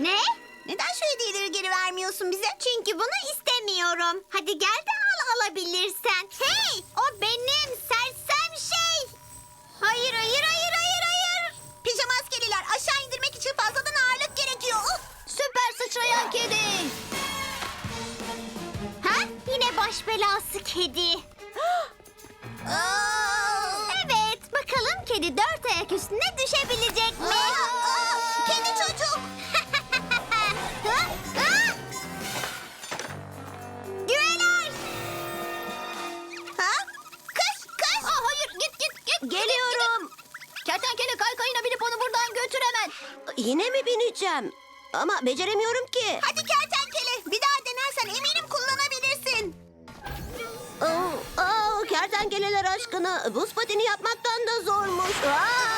Ne? Neden şu hediyeleri geri vermiyorsun bize? Çünkü bunu istemiyorum. Hadi gel de al alabilirsen. Hey! O benim sersem şey. Hayır, hayır, hayır, hayır, hayır. Pijama askeriler aşağı indirmek için fazladan ağırlık gerekiyor. Uf! Süper sıçrayan kedi. Ha? Yine baş belası kedi. Evet, bakalım kedi dört ayak üstüne düşebilecek mi? Aa, Geliyorum. Kertenkele kaykayına binip onu buradan götür hemen. Yine mi bineceğim? Ama beceremiyorum ki. Hadi kertenkele bir daha denersen eminim kullanabilirsin. Aa, aa, kertenkeleler aşkına buz pateni yapmaktan da zormuş. Aa!